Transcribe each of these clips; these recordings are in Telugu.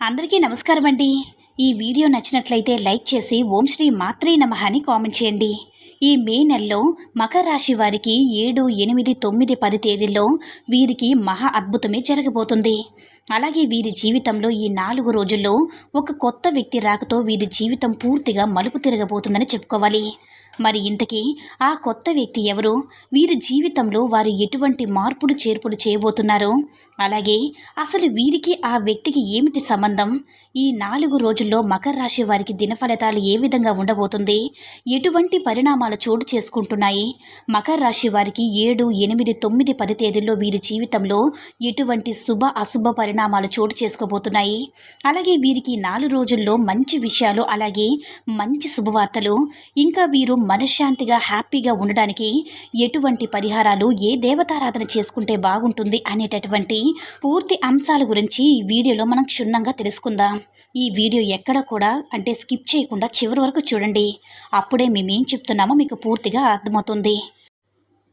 అందరికీ నమస్కారం అండి. ఈ వీడియో నచ్చినట్లయితే లైక్ చేసి ఓం శ్రీ మాత్రే నమ అని కామెంట్ చేయండి. ఈ మే నెలలో మకర రాశి వారికి ఏడు ఎనిమిది తొమ్మిది పది తేదీల్లో వీరికి మహా అద్భుతమే జరగబోతుంది. అలాగే వీరి జీవితంలో ఈ నాలుగు రోజుల్లో ఒక కొత్త వ్యక్తి రాకతో వీరి జీవితం పూర్తిగా మలుపు తిరగబోతుందని చెప్పుకోవాలి. మరి ఇంతకీ ఆ కొత్త వ్యక్తి ఎవరు? వీరి జీవితంలో వారు ఎటువంటి మార్పులు చేర్పులు చేయబోతున్నారు? అలాగే అసలు వీరికి ఆ వ్యక్తికి ఏమిటి సంబంధం? ఈ నాలుగు రోజుల్లో మకర రాశి వారికి దినఫలితాలు ఏ విధంగా ఉండబోతుంది? ఎటువంటి పరిణామాలు చోటు చేసుకుంటున్నాయి? మకర రాశి వారికి ఏడు ఎనిమిది తొమ్మిది పది తేదీల్లో వీరి జీవితంలో ఎటువంటి శుభ అశుభ పరిణామాలు చోటు చేసుకోబోతున్నాయి? అలాగే వీరికి నాలుగు రోజుల్లో మంచి విషయాలు అలాగే మంచి శుభవార్తలు. ఇంకా వీరు మనశ్శాంతిగా హ్యాపీగా ఉండడానికి ఎటువంటి పరిహారాలు ఏ దేవతారాధన చేసుకుంటే బాగుంటుంది అనేటటువంటి పూర్తి అంశాల గురించి ఈ వీడియోలో మనం క్షుణ్ణంగా తెలుసుకుందాం. ఈ వీడియో ఎక్కడ కూడా అంటే స్కిప్ చేయకుండా చివరి వరకు చూడండి. అప్పుడే మేమేం చెప్తున్నామో మీకు పూర్తిగా అర్థమవుతుంది.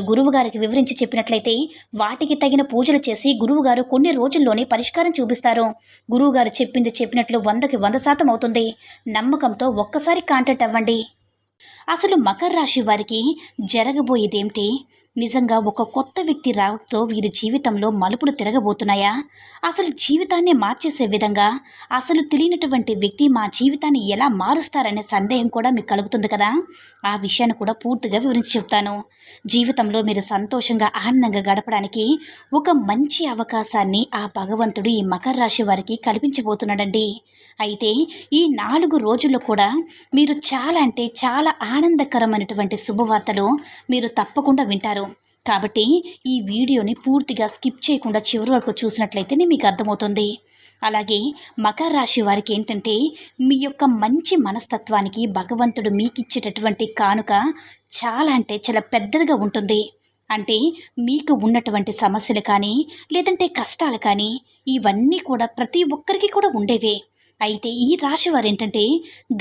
గురువుగారికి వివరించి చెప్పినట్లయితే వాటికి తగిన పూజలు చేసి గురువుగారు కొన్ని రోజుల్లోనే పరిష్కారం చూపిస్తారు. గురువుగారు చెప్పింది చెప్పినట్లు వందకి వంద శాతం అవుతుంది. నమ్మకంతో ఒక్కసారి కాంటాక్ట్ అవ్వండి. అసలు మకర రాశి వారికి జరగబోయేదేమిటి? నిజంగా ఒక కొత్త వ్యక్తి రావడంతో వీరి జీవితంలో మలుపులు తిరగబోతున్నాయా? అసలు జీవితాన్ని మార్చేసే విధంగా అసలు తెలియనటువంటి వ్యక్తి మా జీవితాన్ని ఎలా మారుస్తారనే సందేహం కూడా మీకు కలుగుతుంది కదా? ఆ విషయాన్ని కూడా పూర్తిగా వివరించి చెప్తాను. జీవితంలో మీరు సంతోషంగా ఆనందంగా గడపడానికి ఒక మంచి అవకాశాన్ని ఆ భగవంతుడు ఈ మకర రాశి వారికి కల్పించబోతున్నాడండి. అయితే ఈ నాలుగు రోజుల్లో కూడా మీరు చాలా అంటే చాలా ఆనందకరమైనటువంటి శుభవార్తలు మీరు తప్పకుండా వింటారు. కాబట్టి ఈ వీడియోని పూర్తిగా స్కిప్ చేయకుండా చివరి వరకు చూసినట్లయితేనే మీకు అర్థమవుతుంది. అలాగే మకర రాశి వారికి ఏంటంటే మీ యొక్క మంచి మనస్తత్వానికి భగవంతుడు మీకు ఇచ్చేటటువంటి కానుక చాలా అంటే చాలా పెద్దదిగా ఉంటుంది. అంటే మీకు ఉన్నటువంటి సమస్యలు కానీ లేదంటే కష్టాలు కానీ ఇవన్నీ కూడా ప్రతి ఒక్కరికి కూడా ఉండేవే. అయితే ఈ రాశి వారు ఏంటంటే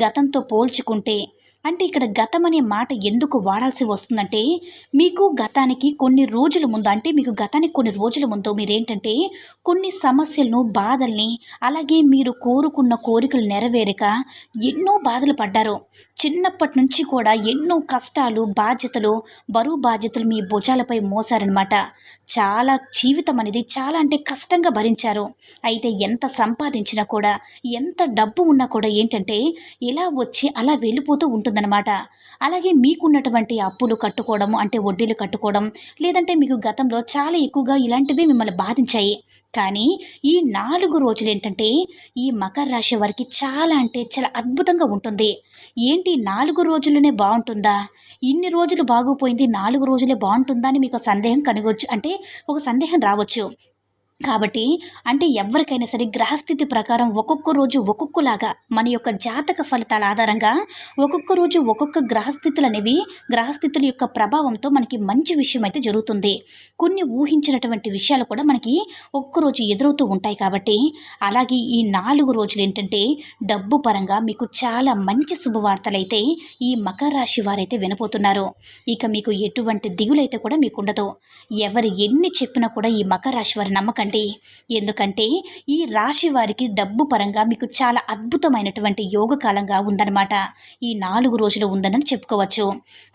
గతంతో పోల్చుకుంటే అంటే ఇక్కడ గతం అనే మాట ఎందుకు వాడాల్సి వస్తుందంటే మీకు గతానికి కొన్ని రోజుల ముందు అంటే మీకు గతానికి కొన్ని రోజుల ముందు మీరేంటంటే కొన్ని సమస్యలను బాధల్ని అలాగే మీరు కోరుకున్న కోరికలు నెరవేరక ఎన్నో బాధలు పడ్డారు. చిన్నప్పటి నుంచి కూడా ఎన్నో కష్టాలు బాధ్యతలు బరువు బాధ్యతలు మీ భుజాలపై మోసారనమాట చాలా జీవితం అనేది చాలా అంటే కష్టంగా భరించారు. అయితే ఎంత సంపాదించినా కూడా ఎంత డబ్బు ఉన్నా కూడా ఏంటంటే ఇలా వచ్చి అలా వెళ్ళిపోతూ ఉంటుందన్నమాట. అలాగే మీకున్నటువంటి అప్పులు కట్టుకోవడం అంటే వడ్డీలు కట్టుకోవడం లేదంటే మీకు గతంలో చాలా ఎక్కువగా ఇలాంటివి మిమ్మల్ని బాధించాయి. కానీ ఈ నాలుగు రోజులు ఏంటంటే ఈ మకర రాశి వారికి చాలా అంటే చాలా అద్భుతంగా ఉంటుంది. ఏంటి నాలుగు రోజులనే బాగుంటుందా? ఇన్ని రోజులు బాగుపోయింది నాలుగు రోజులే బాగుంటుందా అని మీకు సందేహం కనుగొచ్చు. అంటే ఒక సందేహం రావచ్చు. కాబట్టి అంటే ఎవరికైనా సరే గ్రహస్థితి ప్రకారం ఒక్కొక్క రోజు ఒక్కొక్కలాగా మన యొక్క జాతక ఫలితాల ఆధారంగా ఒక్కొక్క రోజు ఒక్కొక్క గ్రహస్థితులు అనేవి గ్రహస్థితుల యొక్క ప్రభావంతో మనకి మంచి విషయం అయితే జరుగుతుంది. కొన్ని ఊహించినటువంటి విషయాలు కూడా మనకి ఒక్కొక్క రోజు ఎదురవుతూ ఉంటాయి కాబట్టి అలాగే ఈ నాలుగు రోజులు ఏంటంటే డబ్బు పరంగా మీకు చాలా మంచి శుభవార్తలు అయితే ఈ మకర రాశి వారైతే వినపోతున్నారు ఇక మీకు ఎటువంటి దిగులైతే కూడా మీకు ఉండదు. ఎవరు ఎన్ని చెప్పినా కూడా ఈ మకర రాశి వారి నమ్మకం నమ్మకండి ఎందుకంటే ఈ రాశి వారికి డబ్బు పరంగా మీకు చాలా అద్భుతమైనటువంటి యోగ కాలంగా ఉందన్నమాట. ఈ నాలుగు రోజులు ఉందని చెప్పుకోవచ్చు.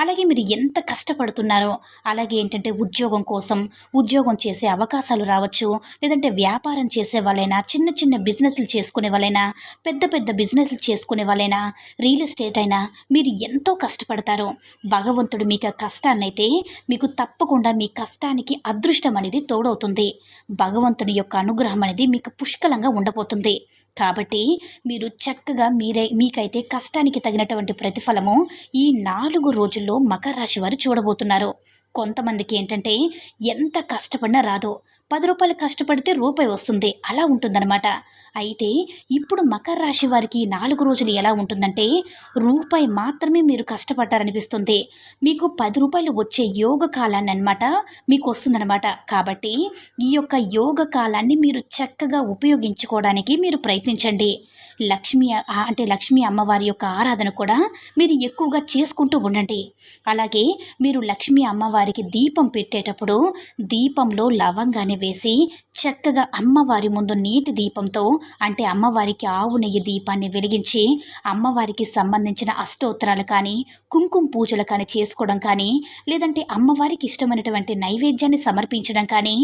అలాగే మీరు ఎంత కష్టపడుతున్నారో అలాగే ఏంటంటే ఉద్యోగం కోసం ఉద్యోగం చేసే అవకాశాలు రావచ్చు. లేదంటే వ్యాపారం చేసే వాళ్ళైనా చిన్న చిన్న బిజినెస్లు చేసుకునే వాళ్ళైనా పెద్ద పెద్ద బిజినెస్లు చేసుకునే వాళ్ళైనా రియల్ ఎస్టేట్ అయినా మీరు ఎంతో కష్టపడతారు. భగవంతుడు మీకు కష్టాన్నైతే మీకు తప్పకుండా మీ కష్టానికి అదృష్టం అనేది తోడవుతుంది. భగవంతుడు భగవంతుని యొక్క అనుగ్రహం అనేది మీకు పుష్కలంగా ఉండబోతుంది. కాబట్టి మీరు చక్కగా మీరే మీకైతే కష్టానికి తగినటువంటి ప్రతిఫలము ఈ నాలుగు రోజుల్లో మకర రాశి వారు చూడబోతున్నారు. కొంతమందికి ఏంటంటే ఎంత కష్టపడినా రాదు. పది రూపాయలు కష్టపడితే రూపాయి వస్తుంది. అలా ఉంటుందన్నమాట. అయితే ఇప్పుడు మకర రాశి వారికి నాలుగు రోజులు ఎలా ఉంటుందంటే రూపాయి మాత్రమే మీరు కష్టపడ్డారనిపిస్తుంది. మీకు పది రూపాయలు వచ్చే యోగ కాలాన్ని అనమాట మీకు వస్తుందన్నమాట. కాబట్టి ఈ యొక్క యోగ కాలాన్ని మీరు చక్కగా ఉపయోగించుకోవడానికి మీరు ప్రయత్నించండి. లక్ష్మి అంటే లక్ష్మీ అమ్మవారి యొక్క ఆరాధన కూడా మీరు ఎక్కువగా చేసుకుంటూ ఉండండి. అలాగే మీరు లక్ష్మీ అమ్మవారికి దీపం పెట్టేటప్పుడు దీపంలో లవంగాన్ని వేసి చక్కగా అమ్మవారి ముందు నీటి దీపంతో అంటే అమ్మవారికి ఆవు నెయ్యి దీపాన్ని వెలిగించి అమ్మవారికి సంబంధించిన అష్టోత్తరాలు కానీ కుంకుమ పూజలు కానీ చేసుకోవడం కానీ లేదంటే అమ్మవారికి ఇష్టమైనటువంటి నైవేద్యాన్ని సమర్పించడం కానీ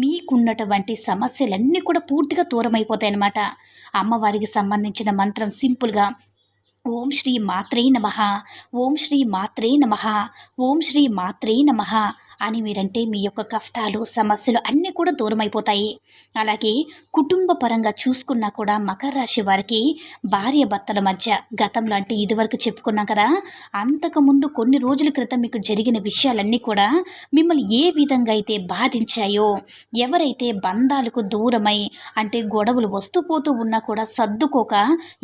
మీకున్నటువంటి సమస్యలన్నీ కూడా పూర్తిగా దూరమైపోతాయి అన్నమాట అమ్మవారికి సంబంధించిన మంత్రం సింపుల్గా ఓం శ్రీ మాత్రే నమ ఓం శ్రీ మాత్రే నమ ఓం శ్రీ మాత్రే నమ అని మీరంటే మీ యొక్క కష్టాలు సమస్యలు అన్నీ కూడా దూరమైపోతాయి. అలాగే కుటుంబ పరంగా చూసుకున్నా కూడా మకర రాశి వారికి భార్య భర్తల మధ్య గతంలో అంటే ఇదివరకు చెప్పుకున్నాం కదా అంతకుముందు కొన్ని రోజుల క్రితం మీకు జరిగిన విషయాలన్నీ కూడా మిమ్మల్ని ఏ విధంగా అయితే బాధించాయో ఎవరైతే బంధాలకు దూరమై అంటే గొడవలు వస్తూ పోతూ ఉన్నా కూడా సర్దుకోక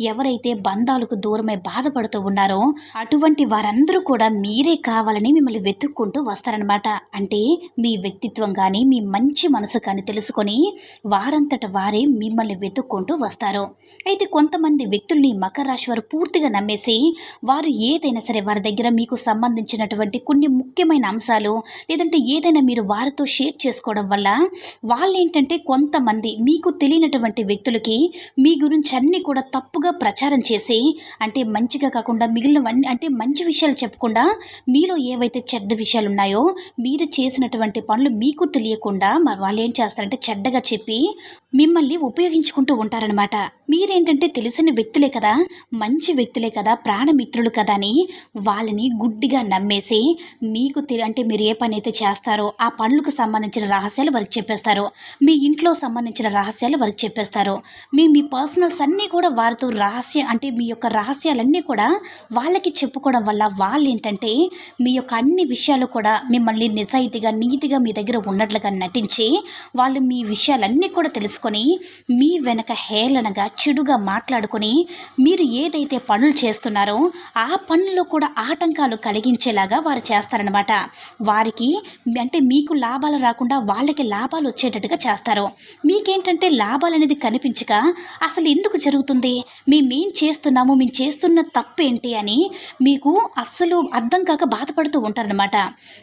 ఎవరైతే బంధాలకు దూరమై బాధపడుతూ ఉన్నారో అటువంటి వారందరూ కూడా మీరే కావాలని మిమ్మల్ని వెతుక్కుంటూ వస్తారనమాట అంటే మీ వ్యక్తిత్వం కానీ మీ మంచి మనసు కానీ తెలుసుకొని వారంతట వారే మిమ్మల్ని వెతుక్కుంటూ వస్తారు. అయితే కొంతమంది వ్యక్తుల్ని మకర రాశి వారు పూర్తిగా నమ్మేసి వారు ఏదైనా సరే వారి దగ్గర మీకు సంబంధించినటువంటి కొన్ని ముఖ్యమైన అంశాలు లేదంటే ఏదైనా మీరు వారితో షేర్ చేసుకోవడం వల్ల వాళ్ళు ఏంటంటే కొంతమంది మీకు తెలియనటువంటి వ్యక్తులకి మీ గురించి అన్నీ కూడా తప్పుగా ప్రచారం చేసి అంటే మంచిగా కాకుండా మిగిలినవన్నీ అంటే మంచి విషయాలు చెప్పకుండా మీలో ఏవైతే చెడ్డ విషయాలు ఉన్నాయో మీ మీరు చేసినటువంటి పనులు మీకు తెలియకుండా వాళ్ళు ఏం చేస్తారంటే చెడ్డగా చెప్పి మిమ్మల్ని ఉపయోగించుకుంటూ ఉంటారనమాట మీరేంటంటే తెలిసిన వ్యక్తులే కదా మంచి వ్యక్తులే కదా ప్రాణమిత్రులు కదా అని వాళ్ళని గుడ్డిగా నమ్మేసి మీకు తెలి అంటే మీరు ఏ పని అయితే చేస్తారో ఆ పనులకు సంబంధించిన రహస్యాలు వారికి చెప్పేస్తారు. మీ ఇంట్లో సంబంధించిన రహస్యాలు వారికి చెప్పేస్తారు. మీ మీ పర్సనల్స్ అన్నీ కూడా వారితో రహస్య అంటే మీ యొక్క రహస్యాలన్నీ కూడా వాళ్ళకి చెప్పుకోవడం వల్ల వాళ్ళు ఏంటంటే మీ యొక్క అన్ని విషయాలు కూడా మిమ్మల్ని నిజాయితీగా నీతిగా మీ దగ్గర ఉన్నట్లుగా నటించి వాళ్ళు మీ విషయాలన్నీ కూడా తెలుసుకొని మీ వెనక హేళనగా చెడుగా మాట్లాడుకొని మీరు ఏదైతే పనులు చేస్తున్నారో ఆ పనుల్లో కూడా ఆటంకాలు కలిగించేలాగా వారు చేస్తారనమాట వారికి అంటే మీకు లాభాలు రాకుండా వాళ్ళకి లాభాలు వచ్చేటట్టుగా చేస్తారు. మీకేంటంటే లాభాలు అనేది కనిపించక అసలు ఎందుకు జరుగుతుంది? మేమేం చేస్తున్నాము? మేము చేస్తున్న తప్పేంటి అని మీకు అస్సలు అర్థం కాక బాధపడుతూ ఉంటారనమాట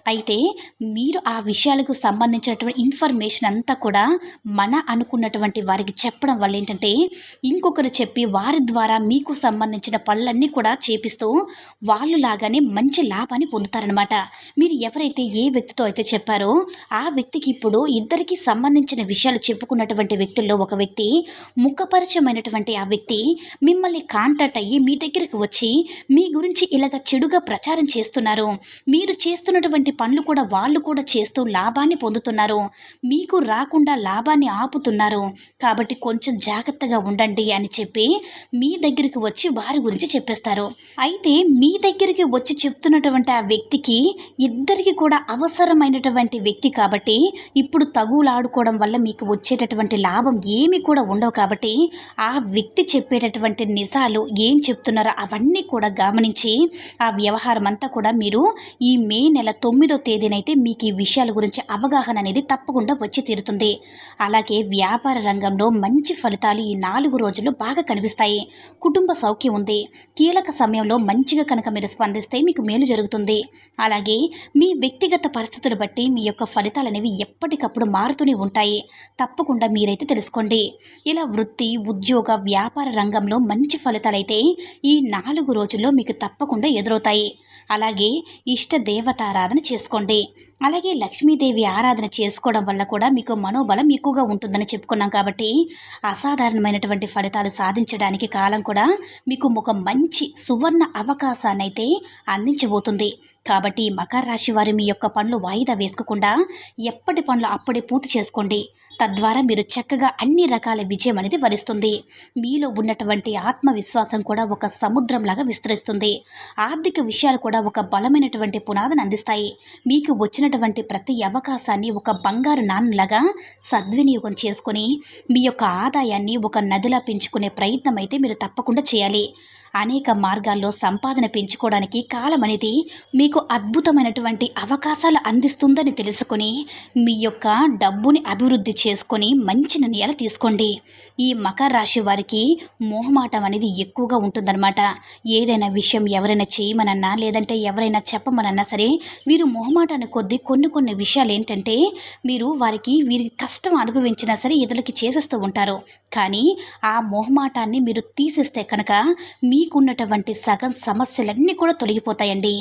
అయితే మీరు ఆ విషయాలకు సంబంధించినటువంటి ఇన్ఫర్మేషన్ అంతా కూడా మన అనుకున్నటువంటి వారికి చెప్పడం వల్ల ఏంటంటే ఇంకొకరు చెప్పి వారి ద్వారా మీకు సంబంధించిన పనులన్నీ కూడా చేపిస్తూ వాళ్ళు లాగానే మంచి లాభాన్ని పొందుతారనమాట మీరు ఎవరైతే ఏ వ్యక్తితో అయితే చెప్పారో ఆ వ్యక్తికి ఇప్పుడు ఇద్దరికి సంబంధించిన విషయాలు చెప్పుకున్నటువంటి వ్యక్తుల్లో ఒక వ్యక్తి ముఖపరిచయమైనటువంటి ఆ వ్యక్తి మిమ్మల్ని కాంటాక్ట్ అయ్యి మీ దగ్గరికి వచ్చి మీ గురించి ఇలాగ చెడుగా ప్రచారం చేస్తున్నారు. మీరు చేస్తున్నటువంటి పనులు కూడా వాళ్ళు కూడా చేస్తూ లాభాన్ని పొందుతున్నారు. మీకు రాకుండా లాభాన్ని ఆపుతున్నారు. కాబట్టి కొంచెం జాగ్రత్తగా ఉండండి అని చెప్పి మీ దగ్గరికి వచ్చి వారి గురించి చెప్పేస్తారు. అయితే మీ దగ్గరికి వచ్చి చెప్తున్నటువంటి ఆ వ్యక్తికి ఇద్దరికి కూడా అవసరమైనటువంటి వ్యక్తి కాబట్టి ఇప్పుడు తగులాడుకోవడం వల్ల మీకు వచ్చేటటువంటి లాభం ఏమీ కూడా ఉండవు కాబట్టి ఆ వ్యక్తి చెప్పేటటువంటి నిజాలు ఏం చెప్తున్నారో అవన్నీ కూడా గమనించి ఆ వ్యవహారం అంతా కూడా మీరు ఈ మే నెల తొమ్మిదో తేదీనైతే మీకు ఈ విషయాల గురించి అవగాహన అనేది తప్పకుండా వచ్చి తీరుతుంది. అలాగే వ్యాపార రంగంలో మంచి ఫలితాలు ఈ నాలుగు రోజులు బాగా కనిపిస్తాయి. కుటుంబ సౌఖ్యం ఉంది. కీలక సమయంలో మంచిగా కనుక మీరు స్పందిస్తే మీకు మేలు జరుగుతుంది. అలాగే మీ వ్యక్తిగత పరిస్థితులు బట్టి మీ యొక్క ఫలితాలు అనేవి ఎప్పటికప్పుడు మారుతూనే ఉంటాయి. తప్పకుండా మీరైతే తెలుసుకోండి. ఇలా వృత్తి ఉద్యోగ వ్యాపార రంగంలో మంచి ఫలితాలైతే ఈ నాలుగు రోజుల్లో మీకు తప్పకుండా ఎదురవుతాయి. అలాగే ఇష్ట దేవతారాధన చేసుకోండి. అలాగే లక్ష్మీదేవి ఆరాధన చేసుకోవడం వల్ల కూడా మీకు మనోబలం ఎక్కువగా ఉంటుందని చెప్పుకున్నాం కాబట్టి అసాధారణమైనటువంటి ఫలితాలు సాధించడానికి కాలం కూడా మీకు ఒక మంచి సువర్ణ అవకాశాన్ని అయితే అందించబోతుంది. కాబట్టి మకర రాశి వారి మీ యొక్క పనులు వాయిదా వేసుకోకుండా ఎప్పటి పనులు అప్పుడే పూర్తి చేసుకోండి. తద్వారా మీరు చక్కగా అన్ని రకాల విజయం అనేది వరిస్తుంది. మీలో ఉన్నటువంటి ఆత్మవిశ్వాసం కూడా ఒక సముద్రంలాగా విస్తరిస్తుంది. ఆర్థిక విషయాలు కూడా ఒక బలమైనటువంటి పునాదిని అందిస్తాయి. మీకు వచ్చినటువంటి ప్రతి అవకాశాన్ని ఒక బంగారు నాన్నలాగా సద్వినియోగం చేసుకొని మీ యొక్క ఆదాయాన్ని ఒక నదిలా పెంచుకునే ప్రయత్నం అయితే మీరు తప్పకుండా చేయాలి. అనేక మార్గాల్లో సంపాదన పెంచుకోవడానికి కాలం అనేది మీకు అద్భుతమైనటువంటి అవకాశాలు అందిస్తుందని తెలుసుకొని మీ యొక్క డబ్బుని అభివృద్ధి చేసుకొని మంచి నిర్ణయాలు తీసుకోండి. ఈ మకర రాశి వారికి మోహమాటం అనేది ఎక్కువగా ఉంటుందన్నమాట. ఏదైనా విషయం ఎవరైనా చేయమనన్నా లేదంటే ఎవరైనా చెప్పమనన్నా సరే వీరు మొహమాటాన్ని కొద్దీ కొన్ని కొన్ని విషయాలు ఏంటంటే మీరు వారికి వీరికి కష్టం అనుభవించినా సరే ఇతరులకి చేసేస్తూ ఉంటారు. కానీ ఆ మొహమాటాన్ని మీరు తీసేస్తే కనుక మీ మీకున్నటువంటి సగం సమస్యలన్నీ కూడా తొలగిపోతాయండి.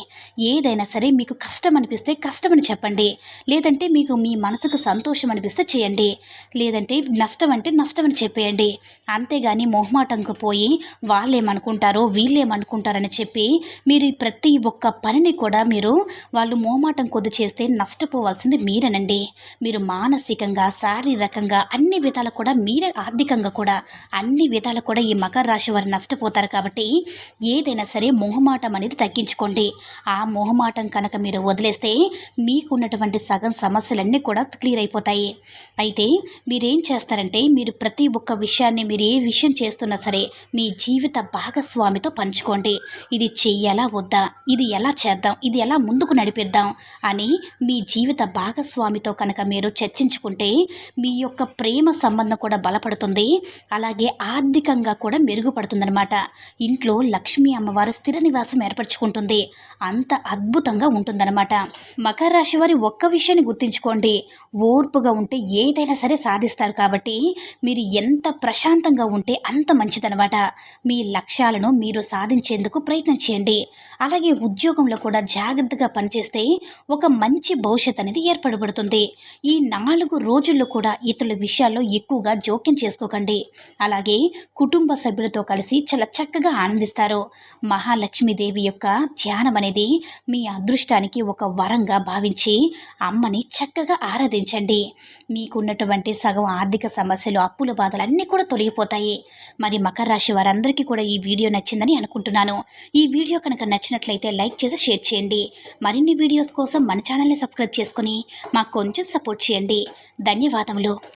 ఏదైనా సరే మీకు కష్టం అనిపిస్తే కష్టమని చెప్పండి. లేదంటే మీకు మీ మనసుకు సంతోషం అనిపిస్తే చేయండి. లేదంటే నష్టం అంటే నష్టం అని చెప్పేయండి. అంతేగాని మొహమాటంకు పోయి వాళ్ళేమనుకుంటారో వీళ్ళేమనుకుంటారని చెప్పి మీరు ప్రతి ఒక్క పనిని కూడా మీరు వాళ్ళు మొహమాటం కొద్ది చేస్తే నష్టపోవాల్సింది మీరేనండి. మీరు మానసికంగా శారీరకంగా అన్ని విధాలు కూడా మీరే ఆర్థికంగా కూడా అన్ని విధాలు కూడా ఈ మకర రాశి వారు నష్టపోతారు కాబట్టి కాబట్టి ఏదైనా సరే మొహమాటం అనేది తగ్గించుకోండి. ఆ మొహమాటం కనుక మీరు వదిలేస్తే మీకున్నటువంటి సగం సమస్యలన్నీ కూడా క్లియర్ అయిపోతాయి. అయితే మీరేం చేస్తారంటే మీరు ప్రతి ఒక్క విషయాన్ని మీరు ఏ విషయం చేస్తున్నా సరే మీ జీవిత భాగస్వామితో పంచుకోండి. ఇది చెయ్యాలా వద్దా? ఇది ఎలా చేద్దాం? ఇది ఎలా ముందుకు నడిపిద్దాం? అని మీ జీవిత భాగస్వామితో కనుక మీరు చర్చించుకుంటే మీ యొక్క ప్రేమ సంబంధం కూడా బలపడుతుంది. అలాగే ఆర్థికంగా కూడా మెరుగుపడుతుందన్నమాట. ఇంట్లో లక్ష్మీ అమ్మవారు స్థిర నివాసం ఏర్పరచుకుంటుంది. అంత అద్భుతంగా ఉంటుందన్నమాట. మకర రాశి వారి ఒక్క విషయాన్ని గుర్తుంచుకోండి. ఓర్పుగా ఉంటే ఏదైనా సరే సాధిస్తారు కాబట్టి మీరు ఎంత ప్రశాంతంగా ఉంటే అంత మంచిదనమాట మీ లక్ష్యాలను మీరు సాధించేందుకు ప్రయత్నం చేయండి. అలాగే ఉద్యోగంలో కూడా జాగ్రత్తగా పనిచేస్తే ఒక మంచి భవిష్యత్ అనేది ఏర్పడబడుతుంది. ఈ నాలుగు రోజుల్లో కూడా ఇతరుల విషయాల్లో ఎక్కువగా జోక్యం చేసుకోకండి. అలాగే కుటుంబ సభ్యులతో కలిసి చాలా చక్కగా ఆనందిస్తారు? మహాలక్ష్మీదేవి యొక్క ధ్యానం అనేది మీ అదృష్టానికి ఒక వరంగా భావించి అమ్మని చక్కగా ఆరాధించండి. మీకున్నటువంటి సగం ఆర్థిక సమస్యలు అప్పుల బాధలు అన్నీ కూడా తొలగిపోతాయి. మరి మకర రాశి వారందరికీ కూడా ఈ వీడియో నచ్చిందని అనుకుంటున్నాను. ఈ వీడియో కనుక నచ్చినట్లయితే లైక్ చేసి షేర్ చేయండి. మరిన్ని వీడియోస్ కోసం మన ఛానల్ని సబ్స్క్రైబ్ చేసుకుని మాకు కొంచెం సపోర్ట్ చేయండి. ధన్యవాదములు.